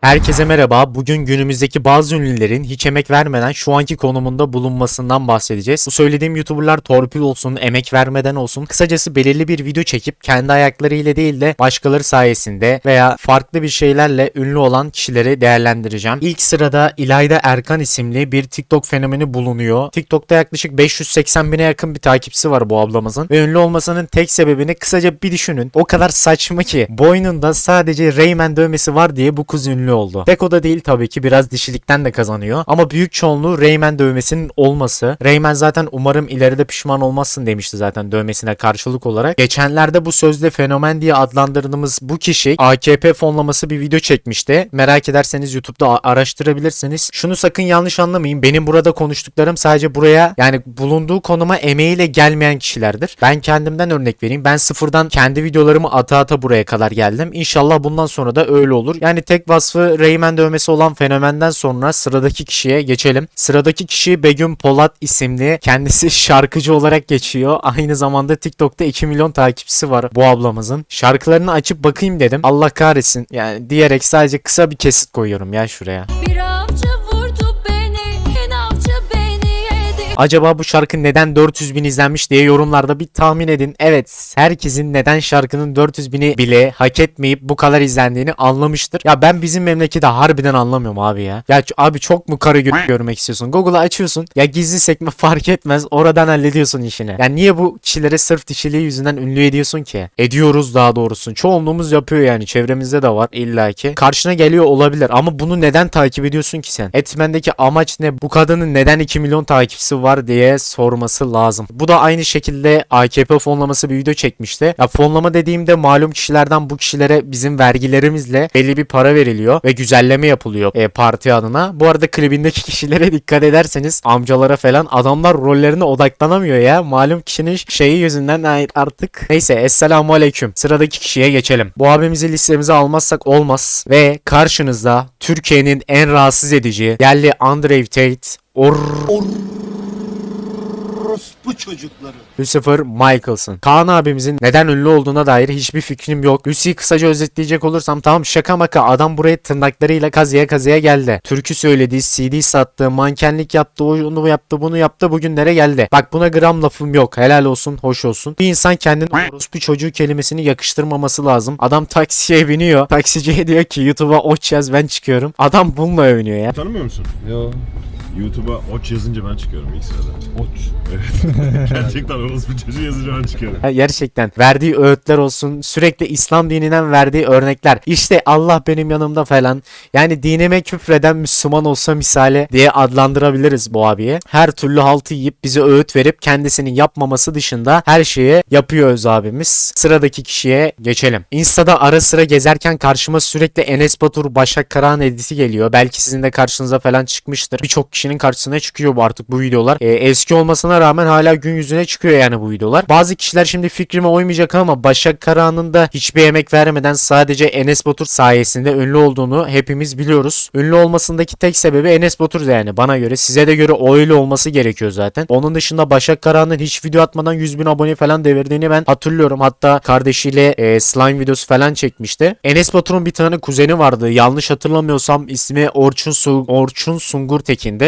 Herkese merhaba. Bugün günümüzdeki bazı ünlülerin hiç emek vermeden şu anki konumunda bulunmasından bahsedeceğiz. Bu söylediğim YouTuber'lar torpil olsun, emek vermeden olsun. Kısacası belirli bir video çekip kendi ayaklarıyla değil de başkaları sayesinde veya farklı bir şeylerle ünlü olan kişileri değerlendireceğim. İlk sırada İlayda Erkan isimli bir TikTok fenomeni bulunuyor. TikTok'ta yaklaşık 580 bine yakın bir takipçisi var bu ablamızın. Ve ünlü olmasının tek sebebini kısaca bir düşünün. O kadar saçma ki boynunda sadece Rayman dövmesi var diye bu kız ünlü oldu. Tek o da değil tabii ki biraz dişilikten de kazanıyor. Ama büyük çoğunluğu Rayman dövmesinin olması. Rayman zaten umarım ileride pişman olmazsın demişti zaten dövmesine karşılık olarak. Geçenlerde bu sözde fenomen diye adlandırdığımız bu kişi AKP fonlaması bir video çekmişti. Merak ederseniz YouTube'da araştırabilirsiniz. Şunu sakın yanlış anlamayın. Benim burada konuştuklarım sadece buraya yani bulunduğu konuma emeğiyle gelmeyen kişilerdir. Ben kendimden örnek vereyim. Ben sıfırdan kendi videolarımı ata ata buraya kadar geldim. İnşallah bundan sonra da öyle olur. Yani tek vasfı Rayman dövmesi olan fenomenden sonra sıradaki kişiye geçelim. Sıradaki kişi Begüm Polat isimli. Kendisi şarkıcı olarak geçiyor. Aynı zamanda TikTok'ta 2 milyon takipçisi var bu ablamızın. Şarkılarını açıp bakayım dedim. Allah kahretsin. Yani diyerek sadece kısa bir kesit koyuyorum ya şuraya. Acaba bu şarkı neden 400 bin izlenmiş diye yorumlarda bir tahmin edin. Evet herkesin neden şarkının 400 bini bile hak etmeyip bu kadar izlendiğini anlamıştır. Ya ben bizim memleketi harbiden anlamıyorum abi ya. Ya abi çok mu karı gö- görmek istiyorsun? Google'ı açıyorsun. Ya gizli sekme fark etmez. Oradan hallediyorsun işini. Ya niye bu kişilere sırf dişiliği yüzünden ünlü ediyorsun ki? Ediyoruz daha doğrusu. Çoğunluğumuz yapıyor yani. Çevremizde de var illaki. Karşına geliyor olabilir ama bunu neden takip ediyorsun ki sen? Etmendeki amaç ne? Bu kadının neden 2 milyon takipçisi var diye sorması lazım. Bu da aynı şekilde AKP fonlaması bir video çekmişti. Ya fonlama dediğimde malum kişilerden bu kişilere bizim vergilerimizle belli bir para veriliyor ve güzelleme yapılıyor e, parti adına. Bu arada klibindeki kişilere dikkat ederseniz amcalara falan adamlar rollerine odaklanamıyor ya. Malum kişinin şeyi yüzünden artık. Neyse esselamu aleyküm. Sıradaki kişiye geçelim. Bu abimizi listemize almazsak olmaz. Ve karşınızda Türkiye'nin en rahatsız edici yerli Andrew Tate Or orospu çocukları. Lucifer Michaelson. Kaan abimizin neden ünlü olduğuna dair hiçbir fikrim yok. Lucy'yi kısaca özetleyecek olursam tamam şaka maka adam buraya tırnaklarıyla kazıya kazıya geldi. Türkü söyledi, CD sattı, mankenlik yaptı, onu yaptı, bunu yaptı, bugünlere geldi. Bak buna gram lafım yok. Helal olsun, hoş olsun. Bir insan kendine orospu çocuğu kelimesini yakıştırmaması lazım. Adam taksiye biniyor. Taksiciye diyor ki YouTube'a oç yaz ben çıkıyorum. Adam bununla övünüyor ya. Tanımıyor musun? Yo. YouTube'a oç yazınca ben çıkıyorum ilk sırada. Oç. Gerçekten orospu çocuğu yazınca ben çıkıyorum. Ha, Gerçekten verdiği öğütler olsun sürekli İslam dininden verdiği örnekler işte Allah benim yanımda falan yani dinime küfreden Müslüman olsa misali diye adlandırabiliriz bu abiye. Her türlü haltı yiyip bize öğüt verip kendisinin yapmaması dışında her şeyi yapıyor öz abimiz. Sıradaki kişiye geçelim. Insta'da ara sıra gezerken karşıma sürekli Enes Batur Başak Karahan editi geliyor. Belki sizin de karşınıza falan çıkmıştır. Birçok kişinin karşısına çıkıyor bu artık bu videolar. Ee, eski olmasına rağmen hala gün yüzüne çıkıyor yani bu videolar. Bazı kişiler şimdi fikrime uymayacak ama Başak Karahan'ın da hiçbir emek vermeden sadece Enes Batur sayesinde ünlü olduğunu hepimiz biliyoruz. Ünlü olmasındaki tek sebebi Enes Batur yani bana göre. Size de göre o öyle olması gerekiyor zaten. Onun dışında Başak Karahan'ın hiç video atmadan 100 bin abone falan devirdiğini ben hatırlıyorum. Hatta kardeşiyle e, slime videosu falan çekmişti. Enes Batur'un bir tane kuzeni vardı. Yanlış hatırlamıyorsam ismi Orçun, Su Orçun Sungur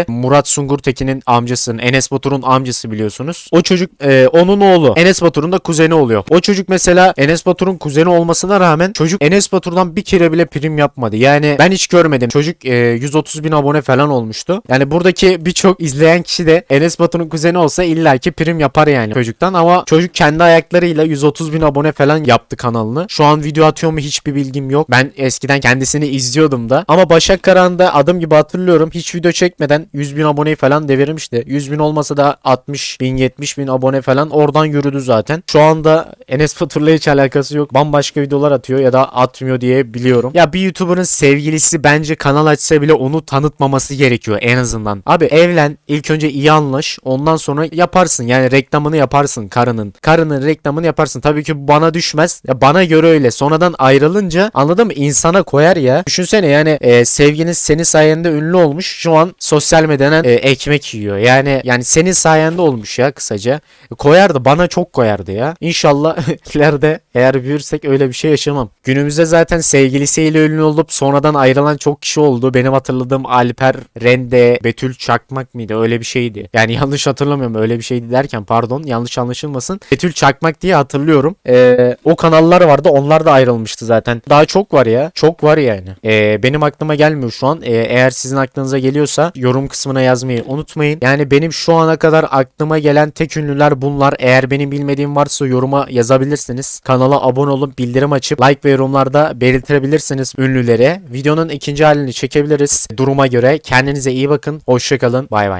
Tekin'di. Murat Sungur Tekin'in amcasının Enes Batur'un amcası biliyorsunuz. O çocuk e, onun oğlu. Enes Batur'un da kuzeni oluyor. O çocuk mesela Enes Batur'un kuzeni olmasına rağmen çocuk Enes Batur'dan bir kere bile prim yapmadı. Yani ben hiç görmedim. Çocuk e, 130 bin abone falan olmuştu. Yani buradaki birçok izleyen kişi de Enes Batur'un kuzeni olsa illaki prim yapar yani çocuktan ama çocuk kendi ayaklarıyla 130 bin abone falan yaptı kanalını. Şu an video atıyor mu hiçbir bilgim yok. Ben eskiden kendisini izliyordum da. Ama Başak Karahan'da adım gibi hatırlıyorum. Hiç video çekmeden 100 bin aboneyi falan devirmişti. 100 bin olmasa da 60 bin 70 bin abone falan oradan yürüdü zaten. Şu anda Enes Batur'la hiç alakası yok. Bambaşka videolar atıyor ya da atmıyor diye biliyorum. Ya bir YouTuber'ın sevgilisi bence kanal açsa bile onu tanıtmaması gerekiyor en azından. Abi evlen ilk önce iyi anlaş ondan sonra yaparsın yani reklamını yaparsın karının. Karının reklamını yaparsın. Tabii ki bana düşmez. Ya bana göre öyle. Sonradan ayrılınca anladın mı? İnsana koyar ya. Düşünsene yani e, sevginiz senin sayende ünlü olmuş. Şu an sosyal yükselme denen e, ekmek yiyor. Yani yani senin sayende olmuş ya kısaca. E, koyardı bana çok koyardı ya. İnşallah ileride eğer büyürsek öyle bir şey yaşamam. Günümüzde zaten sevgilisiyle ünlü olup sonradan ayrılan çok kişi oldu. Benim hatırladığım Alper Rende, Betül Çakmak mıydı? Öyle bir şeydi. Yani yanlış hatırlamıyorum öyle bir şeydi derken pardon yanlış anlaşılmasın. Betül Çakmak diye hatırlıyorum. Ee, o kanallar vardı onlar da ayrılmıştı zaten. Daha çok var ya. Çok var yani. Ee, benim aklıma gelmiyor şu an. Ee, eğer sizin aklınıza geliyorsa yorum kısmına yazmayı unutmayın. Yani benim şu ana kadar aklıma gelen tek ünlüler bunlar. Eğer benim bilmediğim varsa yoruma yazabilirsiniz. Kanala abone olup bildirim açıp like ve yorumlarda belirtebilirsiniz ünlülere. Videonun ikinci halini çekebiliriz duruma göre. Kendinize iyi bakın. Hoşçakalın. Bay bay.